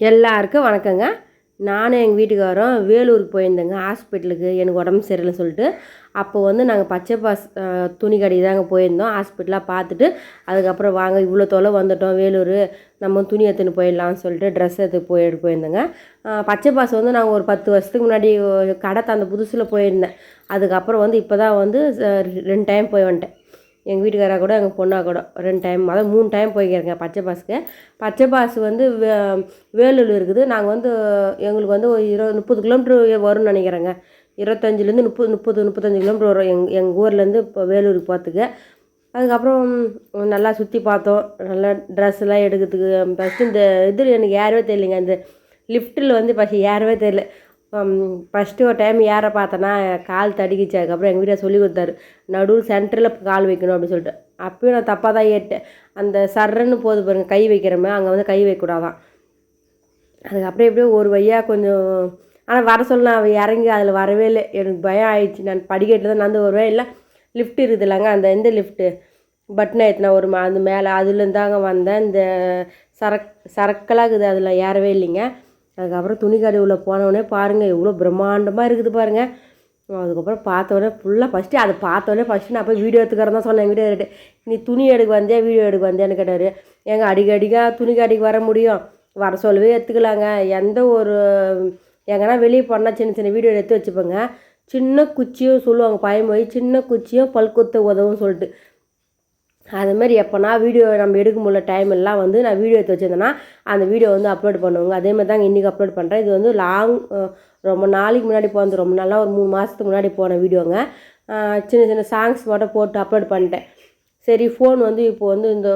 எல்லாருக்கும் வணக்கங்க. நானும் எங்கள் வீட்டுக்காரரும் வேலூருக்கு போயிருந்தேங்க. ஹாஸ்பிட்டலுக்கு. எனக்கு உடம்பு சரியில்லைன்னு சொல்லிட்டு அப்போ வந்து நாங்கள் பச்சை பாஸ் துணி கடை தாங்க போயிருந்தோம். ஹாஸ்பிட்டலாக பார்த்துட்டு அதுக்கப்புறம் வாங்க இவ்வளோ தொலை வந்துட்டோம் வேலூர். நம்ம துணி எடுத்துன்னு போயிடலாம்னு சொல்லிட்டு ட்ரெஸ் எடுத்து போய் போயிருந்தேங்க. பச்சை பாஸ் வந்து நாங்கள் ஒரு பத்து வருஷத்துக்கு முன்னாடி கடை தந்த புதுசில் போயிருந்தேன். அதுக்கப்புறம் வந்து இப்போ தான் வந்து ரெண்டு டைம் போய் வந்துட்டேன். எங்கள் வீட்டுக்காரா கூட எங்கள் பொண்ணாக கூட ரெண்டு டைம் அதாவது மூணு டைம் போய்க்கிறேங்க பச்சை பாஸுக்கு. பச்சை பாஸ் வந்து வே வேலூர் இருக்குது. நாங்கள் வந்து எங்களுக்கு வந்து ஒரு இருபது முப்பது கிலோமீட்ரு வரும்னு நினைக்கிறேங்க. இருபத்தஞ்சிலேருந்து முப்பது முப்பது முப்பத்தஞ்சு கிலோமீட்ரு வரும் எங் எங்கள் ஊர்லேருந்து இப்போ வேலூருக்கு போகிறதுக்கு அதுக்கப்புறம் நல்லா சுற்றி பார்த்தோம். நல்லா ட்ரெஸ்லாம் எடுக்கிறதுக்கு ஃபஸ்ட்டு இந்த இது எனக்கு ஏறவே தெரியலைங்க. இந்த லிஃப்ட்டில் வந்து ஃபஸ்ட்டு ஏறவே தெரியல. ஃபஸ்ட்டு ஒரு டைம் ஏற பார்த்தேன்னா கால் தடுக்கிச்சு அதுக்கப்புறம் எங்கள் வீட்டில் சொல்லி கொடுத்தாரு. நடுவில் சென்டரில் கால் வைக்கணும் அப்படின்னு சொல்லிட்டு. அப்பயும் நான் தப்பாக தான் ஏட்டேன் அந்த சர்றன்னு போது பாருங்கள் கை வைக்கிறமே அங்கே வந்து கை வைக்கக்கூடாதான் அதுக்கப்புறம் எப்படியோ ஒரு வழியாக கொஞ்சம் ஆனால் வர சொல்ல நான் இறங்கி அதில் வரவே இல்லை. எனக்கு பயம் ஆயிடுச்சு. நான் படிக்கட்டில் தான் நடந்து வருவேன். இல்லை லிஃப்ட் இருக்குது இல்லைங்க அந்த எந்த லிஃப்ட்டு பட்டன் ஏற்றினா ஒரு அந்த மேலே அதுலேருந்தாங்க வந்தேன். இந்த சரக் சரக்கெல்லாம் இருக்குது அதில் ஏறவே இல்லைங்க. அதுக்கப்புறம் துணி கடை உள்ளே போனவுடனே பாருங்கள் எவ்வளோ பிரம்மாண்டமாக இருக்குது பாருங்கள் அதுக்கப்புறம் பார்த்தோன்னே ஃபுல்லாக ஃபஸ்ட்டு அதை பார்த்தோன்னே ஃபஸ்ட்டு நான் போய் வீடியோ எடுத்துக்கிறேன் தான் சொன்னேன் வீடியோ எடுத்து நீ துணி எடுக்க வந்தியா வீடியோ எடுக்க வந்தியான்னு கேட்டார். எங்கள் அடிக்கடிக்கா துணி கடைக்கு வர முடியும். வர சொல்லவே எடுத்துக்கலாங்க. எந்த ஒரு எங்கன்னா வெளியே போனால் சின்ன சின்ன வீடியோ எடுத்து வச்சுப்போங்க. சின்ன குச்சியும் சொல்லுவாங்க பயம் போய் சின்ன குச்சியும் பல்குத்த உதவும் சொல்லிட்டு. அது மாதிரி எப்போனா வீடியோ நம்ம எடுக்க முடியல டைம் எல்லாம் வந்து நான் வீடியோ எடுத்து வச்சிருந்தேன்னா அந்த வீடியோ வந்து அப்லோட் பண்ணுவோங்க. அதே மாதிரி தாங்க இன்றைக்கி அப்லோட் பண்ணுறேன் இது வந்து லாங் ரொம்ப நாளைக்கு முன்னாடி போனது ரொம்ப நாளாக ஒரு மூணு மாதத்துக்கு முன்னாடி போன வீடியோங்க. சின்ன சின்ன சாங்ஸ் மட்டும் போட்டு அப்லோட் பண்ணிட்டேன். சரி ஃபோன் வந்து இப்போ வந்து இந்த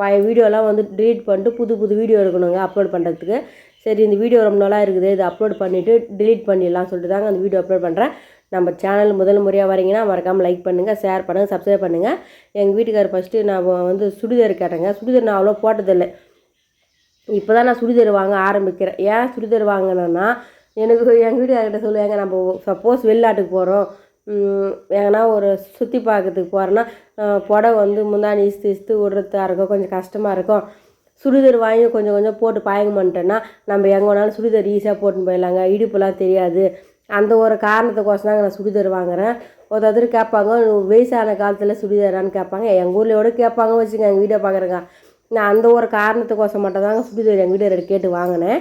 பழைய வீடியோலாம் வந்து டிலீட் பண்ணிட்டு புது புது வீடியோ எடுக்கணுங்க அப்லோட் பண்ணுறதுக்கு சரி இந்த வீடியோ ரொம்ப நாளாக இருக்குது. இதை அப்லோட் பண்ணிவிட்டு டிலீட் பண்ணிடலாம் சொல்லிட்டு தாங்க அந்த வீடியோ அப்லோட் பண்ணுறேன் நம்ம சேனல் முதல் முறையாக வரீங்கன்னா மறக்காமல் லைக் பண்ணுங்கள் ஷேர் பண்ணுங்கள் சப்ஸ்கிரைப் பண்ணுங்கள் எங்கள் வீட்டுக்காரர் ஃபஸ்ட்டு நான் வந்து சுடிதார் கேட்டேங்க. சுடிதார் நான் அவ்வளோ போட்டதில்லை. இப்போ தான் நான் சுடிதார் வாங்க ஆரம்பிக்கிறேன். ஏன் சுடிதார் வாங்கினேன்னா எனக்கு எங்கள் வீட்டுக்காரர்கிட்ட சொல்லுவாங்க நம்ம சப்போஸ் வெளிநாட்டுக்கு போகிறோம் எங்கன்னா ஒரு சுற்றி பார்க்கறதுக்கு போகிறோன்னா புடவை வந்து முந்தாணி இஸ்து இஸ்து விடுறதா இருக்கும் கொஞ்சம் கஷ்டமாக இருக்கும். சுடிதார் வாங்கி கொஞ்சம் கொஞ்சம் போட்டு பாயங்க பண்ணிட்டேன்னா நம்ம எங்கே வேணாலும் சுடிதார் ஈஸியாக போட்டுன்னு போயிடலாங்க. இடுப்புலாம் தெரியாது. அந்த ஒரு காரணத்துக்கோசம் தாங்க நான் சுடிதார் வாங்குறேன். ஒருத்தர் கேட்பாங்க வயசான காலத்தில் சுடிதாரான்னு கேட்பாங்க. எங்கள் ஊர்லையோட கேட்பாங்க வச்சுங்க எங்கள் வீடியோ பார்க்குறேங்க நான் அந்த ஒரு காரணத்துக்கோசம் மட்டும் தாங்க சுடிதார் எங்கள் வீடியோ கேட்டு வாங்கினேன்.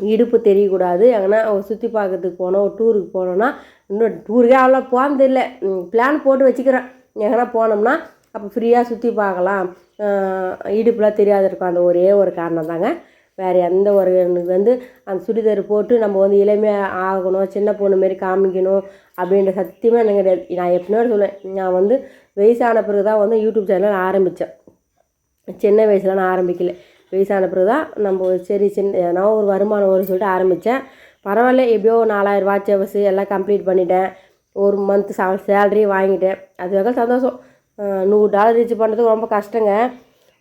இடுப்பு தெரியக்கூடாது. எங்கன்னா சுற்றி பார்க்கறதுக்கு போனோம் ஒரு டூருக்கு போனோன்னா இன்னும் டூருக்கே அவ்வளோ போனது இல்லை பிளான் போட்டு வச்சுக்கிறேன். எங்கன்னா போனோம்னா அப்போ ஃப்ரீயாக சுற்றி பார்க்கலாம் இடுப்புலாம் தெரியாது இருக்கும். அந்த ஒரே ஒரு காரணம் தாங்க வேறு எந்த ஒரு எனக்கு வந்து அந்த சுடிதார் போட்டு நம்ம வந்து இளமையாக ஆகணும் சின்ன பொண்ணு மாரி காமிக்கணும் அப்படின்ற சத்தியமாக எனக்கு கிடையாது நான் எப்படின்னா சொல்லுவேன் நான் வந்து வயசான பிறகு தான் வந்து யூடியூப் சேனல் ஆரம்பித்தேன் சின்ன வயசில் நான் ஆரம்பிக்கல. வயசான பிறகு தான் நம்ம சரி சின்ன எதனா ஒரு வருமானம் வரும்னு சொல்லிட்டு ஆரம்பித்தேன் பரவாயில்ல எப்படியோ நாலாயிரம் வாட்ச் அவர்ஸ் எல்லாம் கம்ப்ளீட் பண்ணிட்டேன். ஒரு மந்த் சேலரி வாங்கிட்டேன். அது வகை சந்தோஷம். நூறு டாலர் ரீச் பண்ணுறதுக்கு ரொம்ப கஷ்டங்க.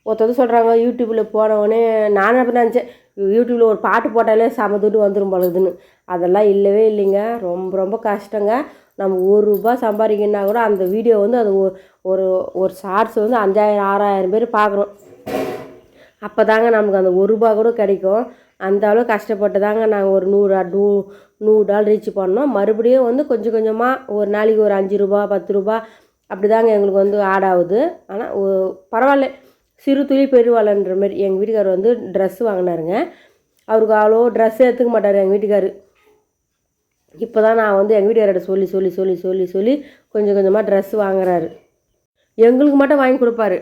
ஒருத்தர் சொல்கிறாங்க யூடியூப்பில் போனவொடனே நானும் அப்படி நினச்சேன். யூடியூப்பில் ஒரு பாட்டு போட்டாலே செம துட்டு வந்துடும் பழகுதுன்னு அதெல்லாம் இல்லவே இல்லைங்க. ரொம்ப ரொம்ப கஷ்டங்க. நம்ம ஒரு ரூபா சம்பாதிக்கணுன்னா கூட அந்த வீடியோ வந்து அது ஒரு ஒரு ஷார்ட்ஸ் வந்து அஞ்சாயிரம் ஆறாயிரம் பேர் பார்க்குறோம் அப்போ தாங்க நமக்கு அந்த ஒரு ரூபா கூட கிடைக்கும். அந்த அளவு கஷ்டப்பட்டு தாங்க நாங்கள் ஒரு நூறு நூ நூறு டால் ரீச் பண்ணோம். மறுபடியும் வந்து கொஞ்சம் கொஞ்சமாக ஒரு நாளைக்கு ஒரு அஞ்சு ரூபா பத்து ரூபா அப்படி தாங்க எங்களுக்கு வந்து ஆட் ஆகுது. ஆனால் பரவாயில்ல. சிறு துளி பெருவாளன்ற மாதிரி எங்கள் வீட்டுக்காரர் வந்து ட்ரெஸ் வாங்கினாருங்க. அவருக்கு அவ்வளோ ட்ரெஸ் எடுத்துக்க மாட்டார் எங்கள் வீட்டுக்காரர் இப்போ தான் நான் வந்து எங்கள் வீட்டுக்காரர்கிட்ட சொல்லி சொல்லி சொல்லி சொல்லி சொல்லி கொஞ்சம் கொஞ்சமாக ட்ரெஸ் வாங்குறாரு. எங்களுக்கு மட்டும் வாங்கி கொடுப்பாரு.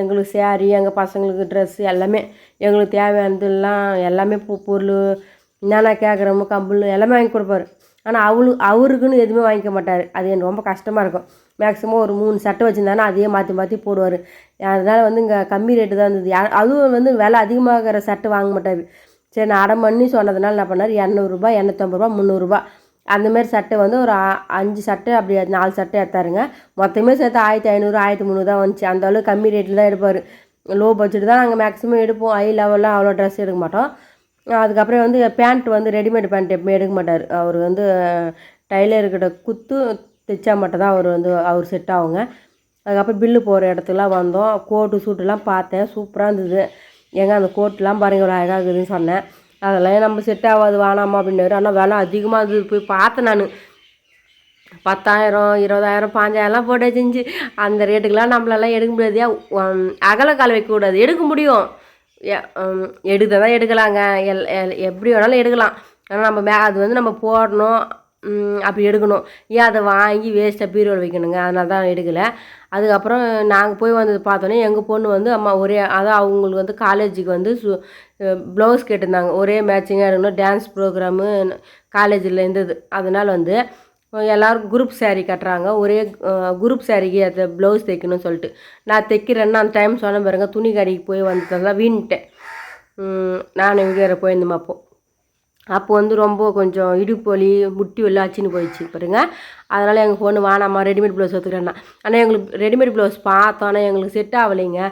எங்களுக்கு சேரீ எங்கள் பசங்களுக்கு ட்ரெஸ் எல்லாமே எங்களுக்கு தேவையானதெல்லாம் எல்லாமே பூ பொருள் என்னென்ன கேட்குறோமோ கம்பல் எல்லாமே வாங்கி கொடுப்பாரு. ஆனால் அவளு அவருக்குன்னு எதுவுமே வாங்கிக்க மாட்டார். அது எனக்கு ரொம்ப கஷ்டமாக இருக்கும். மேக்ஸிமம் ஒரு மூணு சட்டை வச்சுருந்தானா அதையே மாற்றி மாற்றி போடுவார். அதனால் வந்து இங்கே கம்மி ரேட்டு தான் இருந்தது. அதுவும் வந்து விலை அதிகமாகிற சட்டை வாங்க மாட்டார். சரி நான் அடம் பண்ணி சொன்னதுனால என்ன பண்ணார். இரநூறுபா இரநூத்தம்பது ரூபா முந்நூறுரூபா அந்த மாதிரி சட்டை வந்து ஒரு அ- அஞ்சு சட்டை அப்படி நாலு சட்டை எடுத்தாருங்க. மொத்தமே சேர்த்து ஆயிரத்தி ஐநூறு ஆயிரத்தி முந்நூறு தான் வந்துச்சு. அந்த அளவு கம்மி ரேட்டில் தான் எடுப்பார். லோ பட்ஜெட் தான் நாங்கள் மேக்ஸிமம் எடுப்போம். ஹை லெவலில் அவ்வளோ ட்ரெஸ் எடுக்க மாட்டோம். அதுக்கப்புறம் வந்து பேண்ட் வந்து ரெடிமேட் பேண்ட் எப்பவுமே எடுக்க மாட்டார். அவர் வந்து டைலர்கிட்ட குத்து தைச்சா மட்டும் தான் அவர் வந்து அவர் செட் ஆகுங்க. அதுக்கப்புறம் பில்லு போகிற இடத்துக்குலாம் வந்தோம். கோட்டு சூட்டுலாம் பார்த்தேன். சூப்பராக இருந்தது. ஏங்க அந்த கோட்டுலாம் பாருங்கள் இவ்வளோ அழகாக இருக்குதுன்னு சொன்னேன். அதெல்லாம் நம்ம செட் ஆகாது? வேணாமா? அப்படின்னாரு. ஆனால் விலை அதிகமாக இருந்தது. போய் பார்த்தேன் நான். பத்தாயிரம் இருபதாயிரம் பாஞ்சாயிரம்லாம் போட்டு செஞ்சு அந்த ரேட்டுக்கெலாம் நம்மளெல்லாம் எடுக்க முடியாது. உம், அகலக்கால் வைக்கக்கூடாது எடுக்க முடியும். எடுத்தால் எடுக்க தான் எடுக்கலாங்க. எல் எப்படி வேணாலும் எடுக்கலாம். ஆனால் நம்ம மே அது வந்து நம்ம போடணும். அப்படி எடுக்கணும். ஏன் அதை வாங்கி வேஸ்ட்டாக பீரோடு வைக்கணுங்க? அதனால தான் எடுக்கலை. அதுக்கப்புறம் நாங்கள் போய் வந்தது பார்த்தோன்னே எங்கள் பொண்ணு வந்து அம்மா ஒரே அதான் அவங்களுக்கு வந்து காலேஜுக்கு வந்து சு ப்ளவுஸ் கேட்டிருந்தாங்க. ஒரே மேட்சிங்காக இருக்கணும். டான்ஸ் ப்ரோக்ராமு காலேஜில் இருந்தது. அதனால் வந்து எல்லோரும் குரூப் சேரீ கட்டுறாங்க. ஒரே குரூப் சாரிக்கு அதை ப்ளவுஸ் தைக்கணும்னு சொல்லிட்டு. நான் தைக்கிறேன்னு அந்த டைம் சொன்ன பாருங்க. துணி கடைக்கு போய் வந்ததெல்லாம் வீண்ட்டேன் நான் நானும் போயிருந்தோம் அப்போது அப்போ வந்து ரொம்ப கொஞ்சம் இடுப்பு வலி முட்டி வலி ஆச்சுன்னு போயிடுச்சு பாருங்க. அதனால் எங்கள் பொண்ணு வேணாம்மா ரெடிமேட் ப்ளவுஸ் ஒத்துக்கிறேன்னா ஆனால் எங்களுக்கு ரெடிமேட் ப்ளவுஸ் பார்த்தோம் ஆனால் எங்களுக்கு செட் ஆகலைங்க.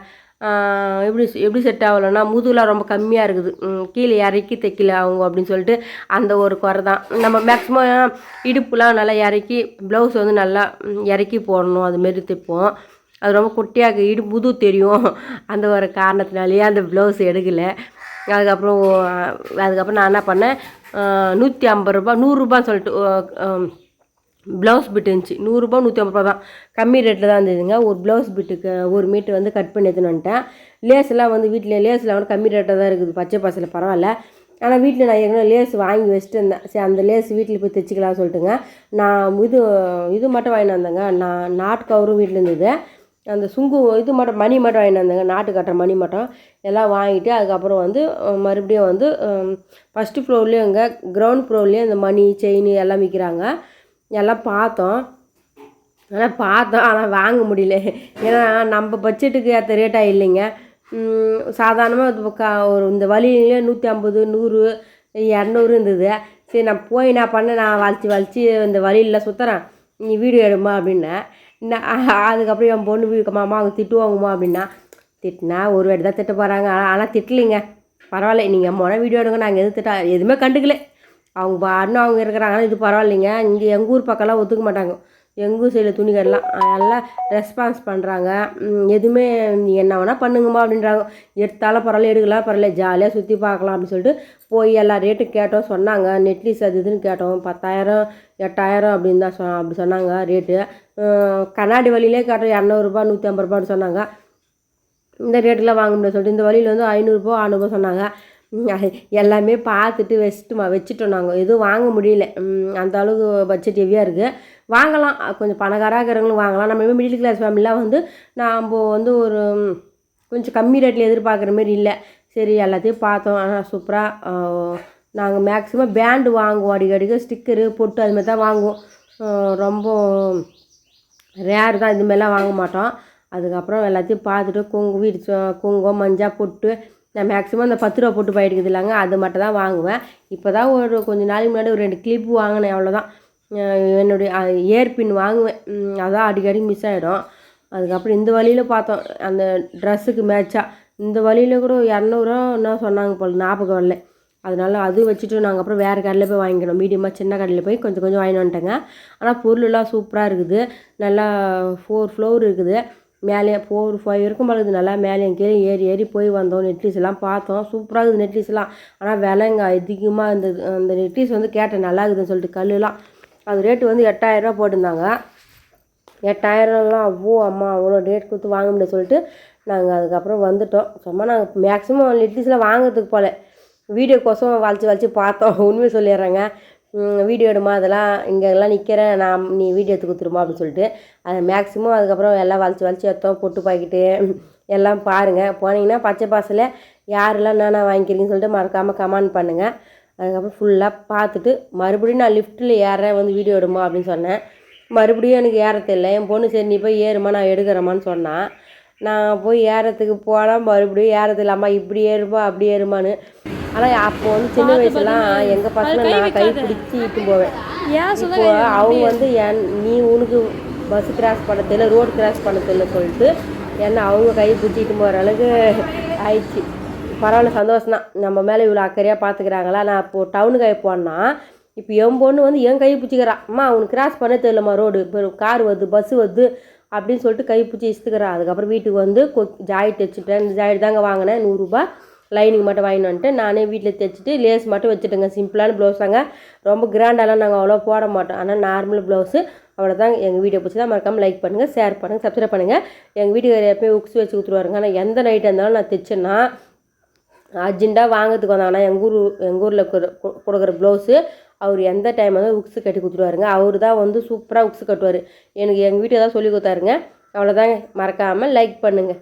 எப்படி எப்படி செட் ஆகலைன்னா முதுகுலாம் ரொம்ப கம்மியாக இருக்குது. கீழே இறக்கி தைக்கல அவங்க அப்படின்னு சொல்லிட்டு அந்த ஒரு குறை தான். நம்ம மேக்ஸிமம் இடுப்புலாம் நல்லா இறக்கி ப்ளவுஸ் வந்து நல்லா இறக்கி போடணும். அதுமாரி தைப்போம். அது ரொம்ப குட்டியாக இடு முது தெரியும். அந்த ஒரு காரணத்தினாலேயே அந்த ப்ளவுஸ் எடுக்கலை. அதுக்கப்புறம் அதுக்கப்புறம் நான் என்ன பண்ணேன் நூற்றி ஐம்பது ரூபா நூறுரூபான்னு சொல்லிட்டு ப்ளவுஸ் பிட் இருந்துச்சு. நூறுரூபா நூற்றி ஐம்பது ரூபா தான். கம்மி ரேட்டில் தான் இருந்ததுங்க. ஒரு ப்ளவுஸ் பிட்டுக்கு ஒரு மீட்டர் வந்து கட் பண்ணி எடுத்துன்னு வந்துட்டேன். லேஸ்லாம் வந்து வீட்டில் லேஸ்லாம் வந்து கம்மி ரேட்டாக தான் இருக்குது. பச்சை பாசில் பரவாயில்ல. ஆனால் வீட்டில் நான் ஏற்கனவே லேஸ் வாங்கி வச்சுட்டு இருந்தேன். சரி அந்த லேஸ் வீட்டில் போய் தைச்சிக்கலாம்னு சொல்லிட்டுங்க. நான் இது இது மட்டும் வாங்கிட்டு வந்தேங்க. நான் நாட்டு கவரும் வீட்டில் இருந்தது. அந்த சுங்கு இது மட்டும் மணி மட்டும் வாங்கிட்டு வந்தேங்க. நாட்டு கட்டுற மணி மட்டும். எல்லாம் வாங்கிட்டு அதுக்கப்புறம் வந்து மறுபடியும் வந்து ஃபஸ்ட்டு ஃப்ளோர்லேயும் அங்கே கிரவுண்ட் ஃப்ளோர்லேயும் இந்த மணி செயின் எல்லாம் விற்கிறாங்க எல்லாம் பார்த்தோம். ஆனால் பார்த்தோம். ஆனால் வாங்க முடியல. ஏன்னா நம்ம பட்ஜெட்டுக்கு ஏற்ற ரேட்டாக இல்லைங்க. சாதாரணமாக இது க ஒரு இந்த வழியிலே நூற்றி ஐம்பது நூறு இரநூறு இருந்தது. சரி நான் போய் நான் பண்ண நான் வளைச்சி வளைச்சி இந்த வழியிலலாம் சுற்றுறேன் நீ வீடியோ எடுமா அப்படின்னேன். நான் அதுக்கப்புறம் என் பொண்ணு வீடு மாமா அவங்க திட்டுவாங்கம்மா அப்படின்னா திட்டினா ஒரு வாட்டி தான் திட்ட போகிறாங்க ஆனால் ஆனால் திட்டலைங்க. பரவாயில்ல. நீங்கள் அம்மா வீடியோ எடுங்க. நாங்கள் எதுவும் திட்டா எதுவுமே கண்டுக்கல. அவங்க பாடணும் அவங்க இருக்கிறாங்க இது பரவாயில்லைங்க. இங்கே எங்கள் ஊர் பக்கம்லாம் ஒத்துக்க மாட்டாங்க. எங்கள் சைடில் துணி கடைலாம் நல்லா ரெஸ்பான்ஸ் பண்ணுறாங்க எதுவுமே நீ என்ன வேணால் பண்ணுங்கம்மா அப்படின்றாங்க. எடுத்தாலும் பரவாயில்ல எடுக்கலாம் பரவாயில்ல ஜாலியாக சுற்றி பார்க்கலாம் அப்படின்னு சொல்லிட்டு போய் எல்லா ரேட்டும் கேட்டோம் சொன்னாங்க. நெட்லீஸ் அது இதுன்னு கேட்டோம். பத்தாயிரம் எட்டாயிரம் அப்படின்னு தான் சொ அப்படி சொன்னாங்க ரேட்டு கண்ணாடி வழியிலே கேட்டோம் இரநூறுபா நூற்றி ஐம்பது ரூபான்னு சொன்னாங்க. இந்த ரேட்டில் வாங்க முடியாது சொல்லிட்டு இந்த வழியில் வந்து ஐநூறுரூபா அறநூறுபா சொன்னாங்க. எல்லாமே பார்த்துட்டு வச்சுட்டுமா வச்சுட்டோம் நாங்கள் எதுவும் வாங்க முடியல. அந்த அளவுக்கு பட்ஜெட் ஹெவியாக இருக்குது வாங்கலாம். கொஞ்சம் பணக்காராக இருக்கிறவங்களும் வாங்கலாம். நம்ம மிடில் கிளாஸ் ஃபேமிலிலாம் வந்து நாம் வந்து ஒரு கொஞ்சம் கம்மி ரேட்டில் எதிர்பார்க்குற மாரி இல்லை. சரி எல்லாத்தையும் பார்த்தோம். ஆனால் சூப்பராக நாங்கள் மேக்ஸிமம் பேண்டு வாங்குவோம். அடிக்கடிக்கு ஸ்டிக்கரு பொட்டு அது மாதிரி தான் வாங்குவோம் ரொம்ப ரேர் தான். இதுமாரிலாம் வாங்க மாட்டோம். அதுக்கப்புறம் எல்லாத்தையும் பார்த்துட்டு குங்கு வீடு சு- குங்குமம் மஞ்சள் பொட்டு நான் மேக்ஸிமம் அந்த பத்து ரூபா பொட்டு போயிடுக்குது இல்லைங்க. அது மட்டும் தான் வாங்குவேன். இப்போ தான் ஒரு கொஞ்சம் நாளைக்கு முன்னாடி ஒரு ரெண்டு கிளிப்பு வாங்கினேன். அவ்வளோதான் என்னுடைய ஏர் பின் வாங்குவேன். அதான் அடிக்கடி மிஸ் ஆகிடும் அதுக்கப்புறம் இந்த வழியில் பார்த்தோம். அந்த ட்ரெஸ்ஸுக்கு மேட்சாக இந்த வழியில் கூட இரநூறுவா என்ன சொன்னாங்க போல் ஞாபகம் வரல. அதனால அது வச்சுட்டு நாங்கள் அப்புறம் வேறு கடையில் போய் வாங்கிக்கணும். மீடியமாக சின்ன கடையில் போய் கொஞ்சம் கொஞ்சம் வாங்கிட்டு வந்துட்டேங்க. ஆனால் பொருளெல்லாம் சூப்பராக இருக்குது. நல்லா ஃபோர் ஃப்ளோர் இருக்குது. மேலே ஃபோர் ஃபைவ் இருக்கும் பழகுது நல்லா மேலே கீழே ஏறி ஏறி போய் வந்தோம். நெட்லீஸ்லாம் பார்த்தோம். சூப்பராக இருக்குது நெட்லீஸ்லாம் ஆனால் விலைங்க அதிகமாக இருந்தது. அந்த நெட்லீஸ் வந்து கேட்டேன் நல்லா இருக்குதுன்னு சொல்லிட்டு கல்லுலாம் அது ரேட்டு வந்து எட்டாயிரரூவா போட்டிருந்தாங்க. எட்டாயிரம்லாம் அவ்வளோ அம்மா அவ்வளோ ரேட் கொடுத்து வாங்க முடியாது சொல்லிட்டு நாங்கள் அதுக்கப்புறம் வந்துட்டோம். சும்மா நாங்கள் மேக்ஸிமம் லிட்டிஸில் வாங்குறதுக்கு போல. வீடியோக்கோசம் வளைச்சி வளைச்சி பார்த்தோம். உண்மையை சொல்லிடுறேங்க. வீடியோ எடுமா அதெல்லாம் இங்கெல்லாம் நிற்கிறேன் நான் நீ வீடியோ எடுத்து கொடுத்துருமா அப்படின்னு சொல்லிட்டு. அதை மேக்ஸிமம் அதுக்கப்புறம் எல்லாம் வளைச்சி வளைச்சி எடுத்தோம். பொட்டு பாக்கிட்டு எல்லாம் பாருங்கள் போனீங்கன்னா பச்சை பாசில் யாரெல்லாம் என்னென்ன வாங்கிக்கிறீங்கன்னு சொல்லிட்டு மறக்காமல் கமெண்ட் பண்ணுங்கள் அதுக்கப்புறம் ஃபுல்லாக பார்த்துட்டு மறுபடியும் நான் லிஃப்ட்டில் ஏறேன் வந்து வீடியோ எடுமா அப்படின்னு சொன்னேன். மறுபடியும் எனக்கு ஏற தெரியல என் பொண்ணு சரி நீ போய் ஏறுமா நான் எடுக்கிறேம்மான்னு சொன்னான் நான் போய் ஏறத்துக்கு போனால் மறுபடியும் ஏறது அம்மா இப்படி ஏறுமா அப்படி ஏறுமான்னு. ஆனால் அப்போ வந்து சின்ன வயசுலாம் எங்கள் பசங்க நான் கை பிடிச்சி இட்டு போவேன். இப்போ அவங்க வந்து என் நீ உனக்கு பஸ் கிராஸ் பண்ண தெரியல ரோடு கிராஸ் பண்ண தெரியல சொல்லிட்டு என்ன அவங்க கை பிடிச்சிட்டு போகிற அளவுக்கு ஆயிடுச்சு. பரவாயில்ல சந்தோஷம் தான் நம்ம மேலே இவ்வளோ அக்கறையாக பார்த்துக்கிறாங்களா நான் இப்போது டவுனுக்கு போனால் இப்போ என் பொண்ணு வந்து என் கை பிடிச்சிக்கிறா. அம்மா அவனுக்கு கிராஸ் பண்ண தெரியலம்மா ரோடு இப்போ கார் வருது பஸ் வருது அப்படின்னு சொல்லிட்டு கை பிடிச்சி இசுத்துக்கிறா அதுக்கப்புறம் வீட்டுக்கு வந்து கொ ஜாயிட் வச்சுட்டேன் ஜாயிட் தாங்க வாங்கினேன் நூறுரூபா லைனிங் மட்டும் வாங்கிட்டு வந்துட்டு நானே வீட்டில் தைச்சிட்டு லேஸ் மட்டும் வச்சுட்டுங்க. சிம்பிளான ப்ளவுஸ் தாங்க. ரொம்ப கிராண்டாலாம் நாங்கள் அவ்வளோ போட மாட்டோம். ஆனால் நார்மல் ப்ளவுஸு அவ்வளோதான் எங்கள் வீடியோ தான் மறக்காமல் லைக் பண்ணுங்கள் ஷேர் பண்ணுங்கள் சப்ஸ்கிரைப் பண்ணுங்கள் எங்கள் வீட்டுக்காரர் எப்போயும் உக்ஸ் வச்சு கொடுத்துருவாருங்க. ஆனால் எந்த நைட்டாக இருந்தாலும் நான் தைச்சேன்னா அர்ஜென்ட்டாக வாங்கிறதுக்கு வந்தாங்கன்னா எங்கள் ஊர் எங்கள் ஊரில் கொடுக்குற ப்ளவுஸு அவர் எந்த டைம் வந்து உக்ஸு கட்டி கொடுத்துருவாருங்க அவர் தான் வந்து சூப்பராக உக்ஸு கட்டுவார். எனக்கு எங்கள் வீட்டில் தான் சொல்லி கொடுத்தாருங்க. அவ்வளோதாங்க மறக்காமல் லைக் பண்ணுங்கள்